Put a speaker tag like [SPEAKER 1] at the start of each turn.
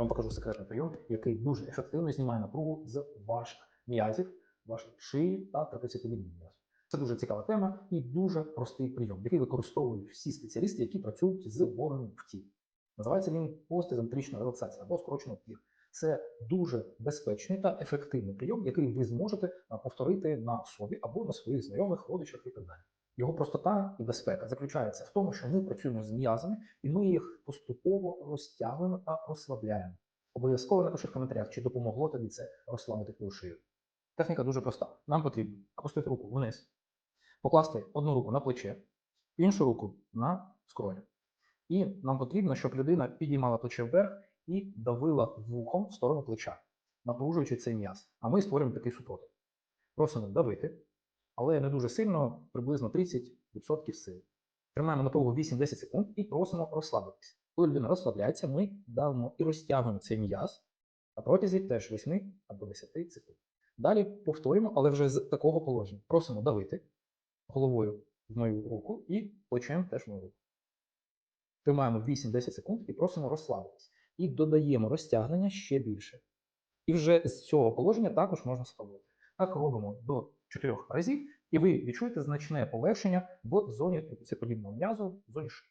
[SPEAKER 1] Я вам покажу секретний прийом, який дуже ефективно знімає напругу з ваших м'язів, вашої шиї та трапецієвидних м'язів. Це дуже цікава тема і дуже простий прийом, який використовують всі спеціалісти, які працюють з органом в тілі. Називається він постизантрична релаксація або скорочено пір. Це дуже безпечний та ефективний прийом, який ви зможете повторити на собі або на своїх знайомих, родичах і так далі. Його простота і безпека заключається в тому, що ми працюємо з м'язами і ми їх поступово розтягуємо та розслабляємо. Обов'язково напиши в коментарях, чи допомогло тобі це розслабити твою шию. Техніка дуже проста. Нам потрібно опустити руку вниз, покласти одну руку на плече, іншу руку на скроню. І нам потрібно, щоб людина підіймала плече вверх і давила вухом в сторону плеча, напружуючи цей м'яз. А ми створюємо такий супротив. Просимо давити, але не дуже сильно, приблизно 30% сили. Тримаємо напругу 8-10 секунд і просимо розслабитися. Коли людина розслабляється, ми давимо і розтягуємо цей м'яз на протязі теж 8 або 10 секунд. Далі повторюємо, але вже з такого положення. Просимо давити головою в мою руку і плечем теж в мою руку. Тримаємо 8-10 секунд і просимо розслабитися. І додаємо розтягнення ще більше. І вже з цього положення також можна спробувати. Так робимо до 4 разів, і ви відчуєте значне полегшення в зоні трапецієподібного м'язу, в зоні шиї.